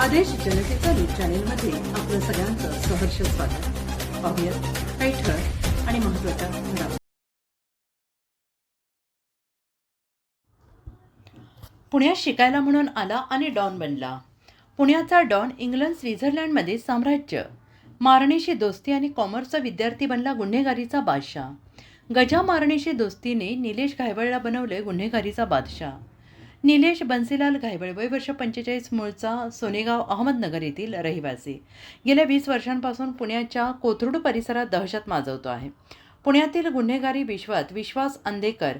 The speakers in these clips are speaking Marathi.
आदेश जनतेचा न्यूज चॅनेलमध्ये आपलं सगळ्यांचं सहर्ष स्वागत. पाहूयात काही ठळक आणि महत्त्वाच्या घडामोडी. पुण्यात शिकायला म्हणून आला आणि डॉन बनला. पुण्याचा डॉन इंग्लंड स्वित्झर्लंडमध्ये साम्राज्य. मारणीशी दोस्ती आणि कॉमर्सचा विद्यार्थी बनला गुन्हेगारीचा बादशाह. गजा मारणीशी दोस्तीने निलेश घायवळला बनवले गुन्हेगारीचा बादशाह. निलेश बन्सीलाल घायवळ वय वर्ष पंचेचाळीस मूळचा सोनेगाव अहमदनगर येथील रहिवासी. गेल्या वीस वर्षांपासून पुण्याच्या कोथरूड परिसरात दहशत माजवतो आहे. पुण्यातील गुन्हेगारी विश्वात विश्वास अंदेकर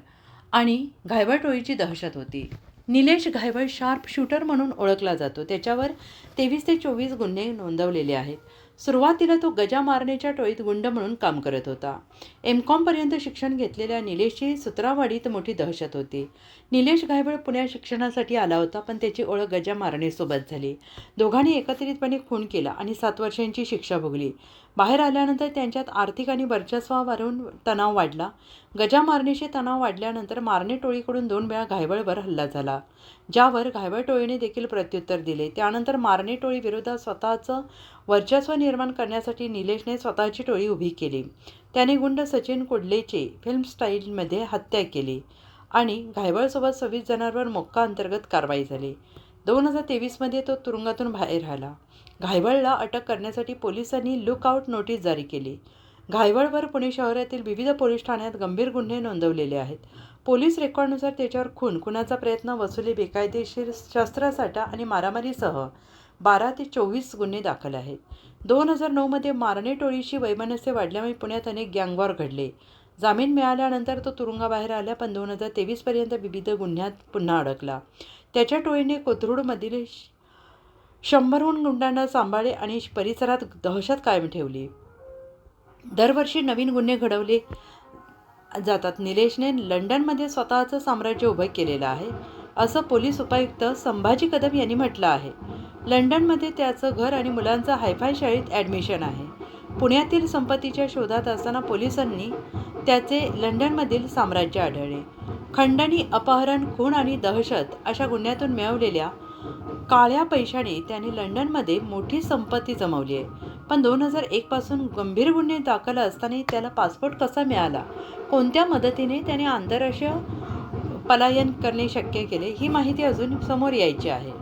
आणि घायवळ टोळीची दहशत होती. निलेश घायवळ शार्प शूटर म्हणून ओळखला जातो. त्याच्यावर तेवीस ते चोवीस गुन्हे नोंदवलेले आहेत. सुरुवातीला तो गजा मारण्याच्या टोळीत गुंड म्हणून काम करत होता. एम कॉमपर्यंत शिक्षण घेतलेल्या निलेशची सुत्रावाडीत मोठी दहशत होती. निलेश घायवळ पुण्यात शिक्षणासाठी आला होता पण त्याची ओळख गजा मारणेसोबत झाली. दोघांनी एकत्रितपणे खून केला आणि सात वर्षांची शिक्षा भोगली. बाहेर आल्यानंतर त्यांच्यात आर्थिक आणि वर्चस्वावरून तणाव वाढला. गजा मारणेशी तणाव वाढल्यानंतर मारणे टोळीकडून दोन वेळा घायवळवर हल्ला झाला ज्यावर घायवळ टोळीने देखील प्रत्युत्तर दिले. त्यानंतर मारणे टोळी विरोधात स्वतःचं वर्चस्व निर्माण करण्यासाठी निलेशने स्वतःची टोळी उभी केली. त्याने गुंड सचिन कुडलेचे फिल्म स्टाईलमध्ये हत्या केली आणि घायवळसोबत सव्वीस जणांवर मोक्का अंतर्गत कारवाई झाली. दोन हजार तेवीसमध्ये तो तुरुंगातून बाहेर आला. घायवळला अटक करण्यासाठी पोलिसांनी लुकआउट नोटीस जारी केली. घायवळवर पुणे शहरातील विविध पोलीस ठाण्यात गंभीर गुन्हे नोंदवलेले आहेत. पोलीस रेकॉर्डनुसार त्याच्यावर खून खुनाचा प्रयत्न वसुली बेकायदेशीर शस्त्रसाठा आणि मारामारीसह बारा ते चोवीस गुन्हे दाखल आहेत. दोन हजार नऊमध्ये मारणे टोळीशी वैमनस्य वाढल्यामुळे पुण्यात अनेक गँगवॉर घडले. जामीन मिळाल्यानंतर तो तुरुंगाबाहेर आला पण दोन हजार तेवीसपर्यंत विविध गुन्ह्यात पुन्हा अडकला. त्याच्या टोळीने कोथरूडमधील शंभरहून गुंडांना सांभाळले आणि परिसरात दहशत कायम ठेवली. दरवर्षी नवीन गुन्हे घडवले जातात. निलेशने लंडनमध्ये स्वतःचं साम्राज्य उभं केलेलं आहे असं पोलीस उपायुक्त संभाजी कदम यांनी म्हटलं आहे. लंडनमध्ये त्याचं घर आणि मुलांचं हायफाय शाळेत ॲडमिशन आहे. पुण्यातील संपत्तीच्या शोधात असताना पोलिसांनी त्याचे लंडनमधील साम्राज्य आढळले. खंडणी अपहरण खून आणि दहशत अशा गुन्ह्यातून मिळवलेल्या काळ्या पैशाने त्याने लंडनमध्ये मोठी संपत्ती जमवली आहे. पण दोन हजार एकपासून गंभीर गुन्हे दाखल असताना त्याला पासपोर्ट कसा मिळाला? कोणत्या मदतीने त्याने आंतरराष्ट्रीय पलायन करणे शक्य केले? ही माहिती अजून समोर यायची आहे.